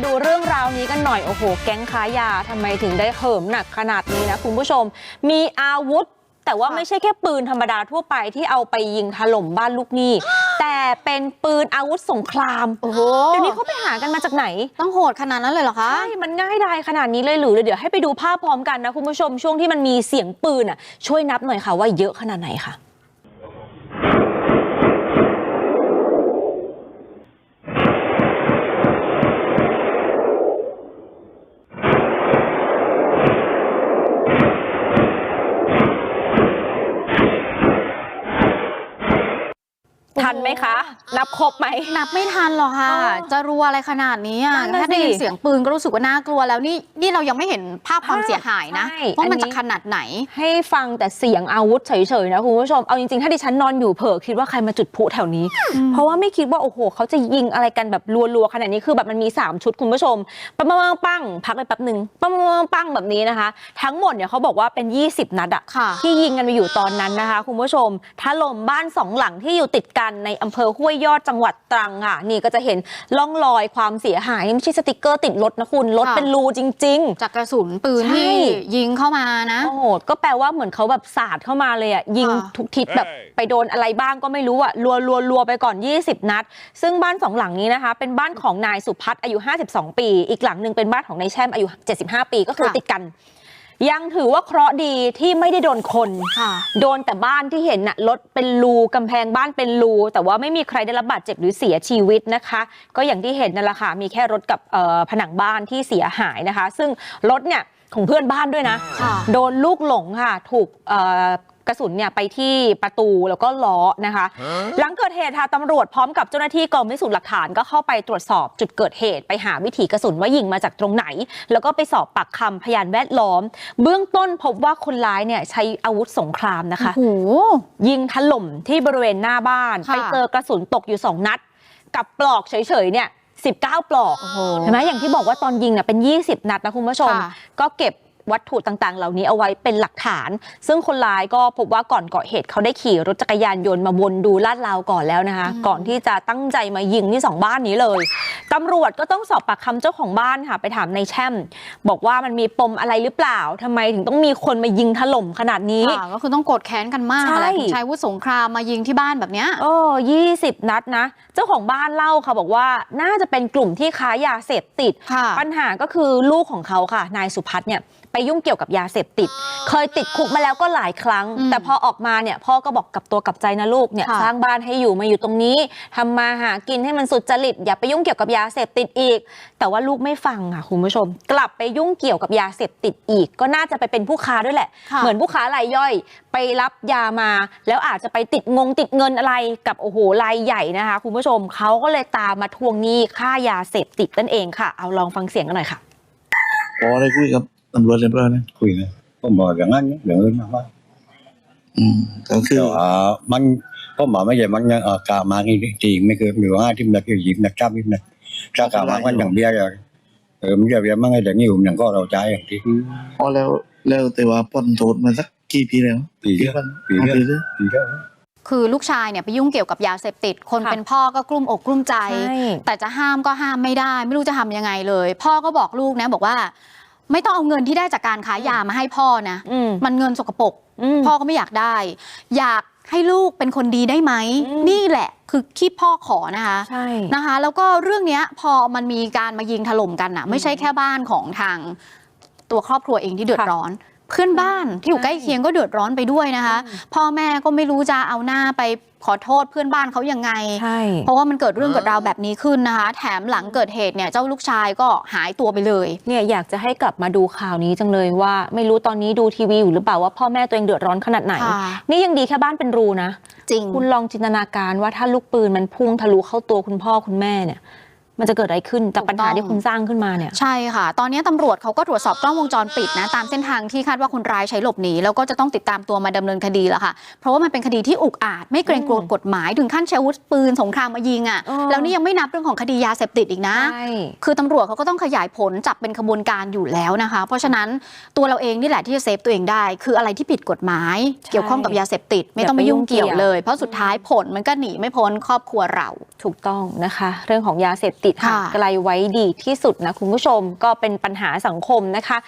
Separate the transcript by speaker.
Speaker 1: มาดูเรื่องราวนี้กันหน่อย โอ้โห แก๊งค้ายาทำไมถึงได้เหิมหนักขนาดนี้นะคุณผู้ชม มีอาวุธ แต่ว่า
Speaker 2: ค่ะ
Speaker 1: ไม่ใช่แค่ปืนธรรมดาทั่วไปที่เอาไปยิงถล่มบ้านลูกหนี้ แต่เป็นปืนอาวุธสงคราม
Speaker 2: โอ้โห
Speaker 1: เดี๋ยวนี้เขาไปหากันมาจากไหน
Speaker 2: ต้องโหดขนาดนั้นเลยเหรอคะ
Speaker 1: ใช่ มันง่ายดายขนาดนี้เลยหรือ เดี๋ยวให้ไปดูภาพพร้อมกันนะคุณผู้ชม ช่วงที่มันมีเสียงปืนอะ ช่วยนับหน่อยค่ะว่าเยอะขนาดไหนค่ะ ทันไหมคะ นับครบไหม
Speaker 2: นับไม่ทันหรอกค่ะ
Speaker 1: อ๋อ
Speaker 2: จะรัวอะไรขนาดนี้อะ
Speaker 1: นั่นน่ะ
Speaker 2: แค่ได้ยิน
Speaker 1: สิ
Speaker 2: เสียงปืนก็รู้สึกว่าน่ากลัวแล้วนี่นี่เรายังไม่เห็นภาพความ
Speaker 1: ใช่
Speaker 2: เสียหายนะ
Speaker 1: ใช่
Speaker 2: ว่ามัน
Speaker 1: อันนี้
Speaker 2: จะขนาดไหน
Speaker 1: ให้ฟังแต่เสียงอาวุธเฉยๆนะคุณผู้ชม เอาจริงๆ ถ้าดิฉันนอนอยู่เผลอคิดว่าใครมาจุดพลุแถวนี้ เพราะว่าไม่คิดว่าโอ้โหเขาจะยิงอะไรกันแบบรัวๆขนาดนี้คือแบบมันมี 3 ชุดคุณผู้ชม ปังปังปังปังพักไปแป๊บหนึ่งปังปังปังปังแบบนี้นะคะ ทั้งหมดเนี่ยเขาบอกว่าเป็น 20 นัดอะ
Speaker 2: ค่ะ
Speaker 1: ที่ยิงกันไปอยู่ตอนนั้นนะคะ คุณผู้ชมถล่มบ้านสองหลังที่อยู่ติดกันในอำเภอห้วยยอดจังหวัดตรังค่ะนี่ก็จะเห็นร่องรอยความเสียหายนี่ไม่ใช่สติกเกอร์ติดรถนะคุณรถ
Speaker 2: ค่ะ
Speaker 1: เป็นรูจริงๆ
Speaker 2: จากกระสุนปืน
Speaker 1: ใช่
Speaker 2: ที่ยิงเข้ามานะ
Speaker 1: โอ้โหก็แปลว่าเหมือนเขาแบบสาดเข้ามาเลยอะยิง
Speaker 2: ค่ะ
Speaker 1: ทุกทิศแบบ ไปโดนอะไรบ้างก็ไม่รู้อะรัวรัวรัวไปก่อน 20 นัด ซึ่งบ้านสองหลังนี้นะคะ เป็นบ้านของนายสุพัฒน์อายุ 52 ปี อีกหลังหนึ่งเป็นบ้านของนายแช่มอายุ 75 ปีก็คือ
Speaker 2: ค่ะ
Speaker 1: ติดกัน ยังถือว่าเคราะห์ดีที่ไม่ได้โดนคน
Speaker 2: ค่ะ
Speaker 1: โดนแต่บ้านที่เห็นน่ะรถเป็นรูกำแพงบ้านเป็นรูแต่ว่าไม่มีใครได้รับบาดเจ็บหรือเสียชีวิตนะคะ ก็อย่างที่เห็นนั่นแหละค่ะมีแค่รถกับเอ่อผนังบ้านที่เสียหายนะคะ ซึ่งรถเนี่ยของเพื่อนบ้านด้วยนะ
Speaker 2: ค่ะ
Speaker 1: โดนลูกหลงค่ะ ถูกเอ่อ กระสุนเนี่ยไปที่ประตูแล้วก็ล้อนะคะ หลังเกิดเหตุค่ะตำรวจพร้อมกับเจ้าหน้าที่กองพิสูจน์หลักฐานก็เข้าไปตรวจสอบจุดเกิดเหตุไปหาวิถีกระสุนว่ายิงมาจากตรงไหน แล้วก็ไปสอบปากคำพยานแวดล้อม เบื้องต้นพบว่าคนร้ายเนี่ยใช้อาวุธสงครามนะคะ
Speaker 2: โอ้โห
Speaker 1: ยิงถล่มที่บริเวณหน้าบ้าน
Speaker 2: ค่ะ
Speaker 1: ไปเจอกระสุนตกอยู่2นัด กับปลอกเฉยๆเนี่ย19 ปลอก
Speaker 2: โอ้โห
Speaker 1: เห็นไหมอย่างที่บอกว่าตอนยิงเนี่ยเป็น 20 นัดนะคุณผู้ชม
Speaker 2: ค่ะ
Speaker 1: ก็เก็บ วัตถุต่างๆ เหล่านี้เอาไว้เป็นหลักฐาน ซึ่งคนร้ายก็พบว่าก่อนเกาะเหตุเขาได้ขี่รถจักรยานยนต์มาวนดูลาดราวก่อนแล้วนะคะ ก่อนที่จะตั้งใจมายิงที่สองบ้านนี้เลยตำรวจก็ต้องสอบปากคำเจ้าของบ้านค่ะ ไปถามในายแช่ม บอกว่ามันมีปมอะไรหรือเปล่าทำไมถึงต้องมีคนมายิงถล่มขนาดนี้
Speaker 2: ค่ะก็คือต้องโกรธแค้นกันมาก
Speaker 1: ใช่
Speaker 2: แหละถึงใช้อาวุธสงครามมายิงที่บ้านแบบเนี้ย
Speaker 1: โอ้ยี่สิบนัดนะ เจ้าของบ้านเล่าค่ะบอกว่าน่าจะเป็นกลุ่มที่ค้ายาเสพติด
Speaker 2: ค่ะ
Speaker 1: ปัญหาก็คือลูกของเขาค่ะ นายสุพัฒน์เนี่ยไปยุ่งเกี่ยวกับยาเสพติด เคยติดคุกมาแล้วก็หลายครั้ง
Speaker 2: อืม
Speaker 1: แต่พอออกมาเนี่ยพ่อก็บอกกับตัวกับใจนะลูกเนี่ย
Speaker 2: ค่ะ
Speaker 1: สร้างบ้านให้อยู่มาอยู่ตรงนี้ทำมาหากินให้มันสุดจริต อย่าไปยุ่งเกี่ยวกับยาเสพติดอีก แต่ว่าลูกไม่ฟังค่ะคุณผู้ชม กลับไปยุ่งเกี่ยวกับยาเสพติดอีก ก็น่าจะไปเป็นผู้ค้าด้วยแหละ
Speaker 2: ค่ะ
Speaker 1: เหมือนผู้ค้ารายย่อย ไปรับยามา แล้วอาจจะไปติดงงติดเงินอะไรกับโอ้โหรายใหญ่นะคะ คุณผู้ชมเขาก็เลยตามมาทวงหนี้ค่ายาเสพติดนั่นเองค่ะ เอาลองฟังเสียงกันหน่อยค่ะ
Speaker 3: พอได้คุยกับ ตำรวจเรียบร้อยนะ
Speaker 4: คุยนะผมบอกอย่างนั้นอย่างอื่นมากว่า
Speaker 3: อืมก็คือ
Speaker 4: แต่ว่ามันผมบอกไม่ใช่มันยังเออกามานี่จริงไม่คือมีว่าที่มันคือยิงนักจับนี่นะถ้ากามามันอย่างเบี้ยเลยเออมันจะเบี้ยมันไงแต่นี่ผมอย่างก็เราใจอย่างที่
Speaker 3: พอแล้วแล้วแต่ว่าป้อนโทษมาสักกี่ปีแล้ว
Speaker 4: ปีเดียว
Speaker 3: วัน
Speaker 4: ปี
Speaker 3: อ๋อ
Speaker 4: เดียว
Speaker 3: ปีเดียว
Speaker 4: ปีเดียว
Speaker 2: คือลูกชายเนี่ยไปยุ่งเกี่ยวกับยาเสพติด คน
Speaker 1: ค่ะ
Speaker 2: เป็นพ่อก็กลุ้มอกกลุ้มใจ
Speaker 1: ใช่
Speaker 2: แต่จะห้ามก็ห้ามไม่ได้ ไม่รู้จะทำยังไงเลย พ่อก็บอกลูกนะบอกว่า ไม่ต้องเอาเงินที่ได้จากการขายยามาให้พ่อนะ
Speaker 1: อืม
Speaker 2: มันเงินสกปรก
Speaker 1: อืม
Speaker 2: พ่อก็ไม่อยากได้ อยากให้ลูกเป็นคนดีได้ไหม
Speaker 1: อืม
Speaker 2: นี่แหละคือที่พ่อขอนะคะ
Speaker 1: ใช่
Speaker 2: นะคะ แล้วก็เรื่องเนี้ยพอมันมีการมายิงถล่มกันอะไม่ใช่แค่บ้านของทางตัวครอบครัวเองที่เดือด
Speaker 1: ค่ะ
Speaker 2: ร้อน เพื่อนบ้านที่อยู่
Speaker 1: ใช่
Speaker 2: ใกล้เคียงก็เดือดร้อนไปด้วยนะคะ พ่อแม่ก็ไม่รู้จะเอาหน้าไปขอโทษเพื่อนบ้านเขายังไง
Speaker 1: ใช่
Speaker 2: เพราะว่ามันเกิดเรื่องเกิดราวแบบนี้ขึ้นนะคะ แถมหลังเกิดเหตุเนี่ยเจ้าลูกชายก็หายตัวไปเลย
Speaker 1: เนี่ยอยากจะให้กลับมาดูข่าวนี้จังเลยว่า ไม่รู้ตอนนี้ดูทีวีอยู่หรือเปล่าว่าพ่อแม่ตัวเองเดือดร้อนขนาดไหน
Speaker 2: ค่ะ
Speaker 1: นี่ยังดีแค่บ้านเป็นรูนะ
Speaker 2: จริง
Speaker 1: คุณลองจินตนาการว่าถ้าลูกปืนมันพุ่งทะลุเข้าตัวคุณพ่อคุณแม่เนี่ย มันจะเกิดอะไรขึ้นจากปัญหา
Speaker 2: ถูกต้อง
Speaker 1: ที่คุณสร้างขึ้นมาเนี่ย
Speaker 2: ใช่ค่ะ ตอนนี้ตำรวจเขาก็ตรวจสอบกล้องวงจรปิดนะตามเส้นทางที่คาดว่าคนร้ายใช้หลบหนีแล้วก็จะต้องติดตามตัวมาดำเนินคดีแล้วค่ะ เพราะว่ามันเป็นคดีที่อุกอาจไม่เกรงกลัวกฎหมายถึงขั้นใช้อาวุธปืนสงครามมายิงอะ
Speaker 1: เออ
Speaker 2: แล้วนี่ยังไม่นับเรื่องของคดียาเสพติดอีกนะ
Speaker 1: ใช่
Speaker 2: คือตำรวจเขาก็ต้องขยายผลจับเป็นขบวนการอยู่แล้วนะคะ เพราะฉะนั้นตัวเราเองนี่แหละที่จะเซฟตัวเองได้ คืออะไรที่ผิดกฎหมาย เกี่ยวข้องกับยาเสพติด ไม่ต้องไปยุ่งเกี่ยวเลย เพราะสุดท้ายผลมันก็หนีไม่พ้นครอบครัวเรา
Speaker 1: ถูกต้องนะคะ เรื่องของยาเสพติดติดห่าง
Speaker 2: ค่ะ
Speaker 1: ไกลไว้ดีที่สุดนะคุณผู้ชมก็เป็นปัญหาสังคมนะคะ